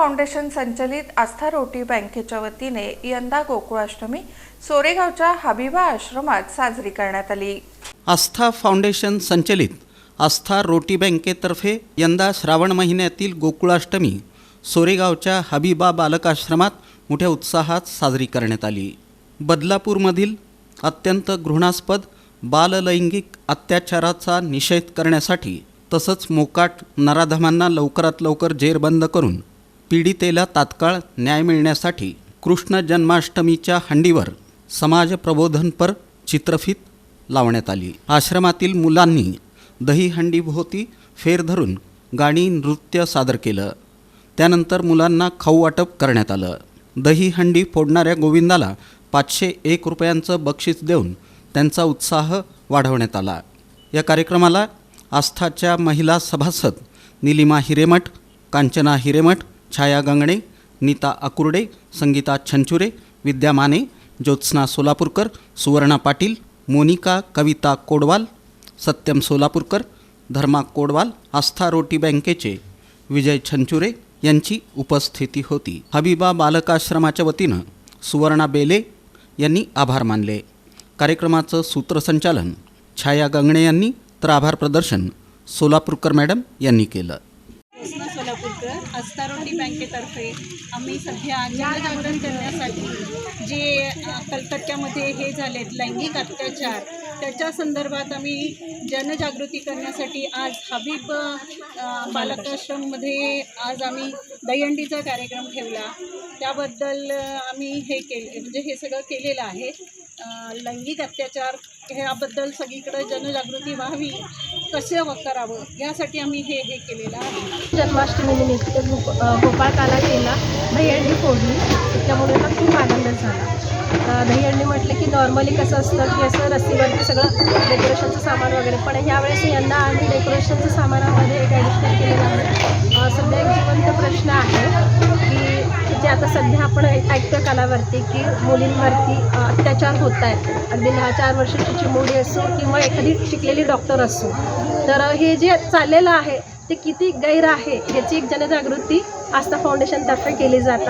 Foundation संचलित आस्था रोटी बँकेच्या वतीने यंदा गोकुळाष्टमी सोरेगावच्या हबीबा आश्रमात साजरी करण्यात आली. आस्था फाउंडेशन संचलित आस्था रोटी बँकेतर्फे यंदा श्रावण महिन्यातील गोकुळाष्टमी सोरेगावच्या हबीबा बालकाश्रमात मोठ्या उत्साहात साजरी करण्यात आली. बदलापूरमधील अत्यंत घृणास्पद बाललैंगिक अत्याचाराचा निषेध करण्यासाठी तसंच मोकाट नराधमांना लवकरात लवकर जेरबंद करून पीडितेला तात्काळ न्याय मिळण्यासाठी कृष्ण जन्माष्टमीच्या हंडीवर समाज प्रबोधनपर चित्रफित लावण्यात आली. आश्रमातील मुलांनी दहीहंडीभोवती फेर धरून गाणी नृत्य सादर केलं. त्यानंतर मुलांना खाऊ वाटप करण्यात आलं. दहीहंडी फोडणाऱ्या गोविंदाला पाचशे एक रुपयांचं बक्षीस देऊन त्यांचा उत्साह वाढवण्यात आला. या कार्यक्रमाला आस्थाच्या महिला सभासद निलिमा हिरेमठ कांचना हिरेमठ छाया गंगणे नीता अकुर्डे संगीता छंचुरे विद्या माने ज्योत्स्ना सोलापूरकर सुवर्णा पाटील मोनिका कविता कोडवाल सत्यम सोलापूरकर धर्मा कोडवाल आस्था रोटी बँकेचे विजय छंचुरे यांची उपस्थिती होती हबीबा बालकाश्रमाच्या वतीनं सुवर्णा बेले यांनी आभार मानले कार्यक्रमाचं सूत्रसंचालन छाया गंगणे यांनी तर आभार प्रदर्शन सोलापूरकर मॅडम यांनी केलं कृष्णा अस्तारोटी बँकेतर्फे आम्ही सध्या जनजागरण करण्यासाठी जे कलकत्त्यामध्ये हे झालेत लैंगिक अत्याचार त्याच्या संदर्भात आम्ही जनजागृती करण्यासाठी आज हबीब बालकाश्रममध्ये आज आम्ही दहीहंडीचा कार्यक्रम ठेवला. त्याबद्दल आम्ही हे केले म्हणजे हे सगळं केलेलं आहे. लैंगिक अत्याचार ह्याबद्दल सगळीकडे जनजागृती व्हावी कसं करावं यासाठी आम्ही हे हे केलेलं आहे. जन्माष्टमीनिमित्त गोपाळकाला केला दहीहंडी फोडली. त्यामुळे खूप आनंद झाला. दहीहंडी म्हटलं की नॉर्मली कसं असतं की असं रस्सीवरती सगळं डेकोरेशनचं सामान वगैरे. पण ह्यावेळेस यंदा आम्ही डेकोरेशनच्या सामानामध्ये एक ॲडिशनल केलेलं आहे. सध्या एक जिवंत प्रश्न आहे की जे आता सध्या आपण ऐकतो कालावरती की मुलींवरती अत्याचार होत आहेत. अगदी दहा चार वर्षाची चिमुरडी असो किंवा एखादी शिकलेली डॉक्टर असो. तर हे जे चाललेलं आहे ते किती गैर आहे ह्याची एक जनजागृती आस्था फाउंडेशनतर्फे केली जातात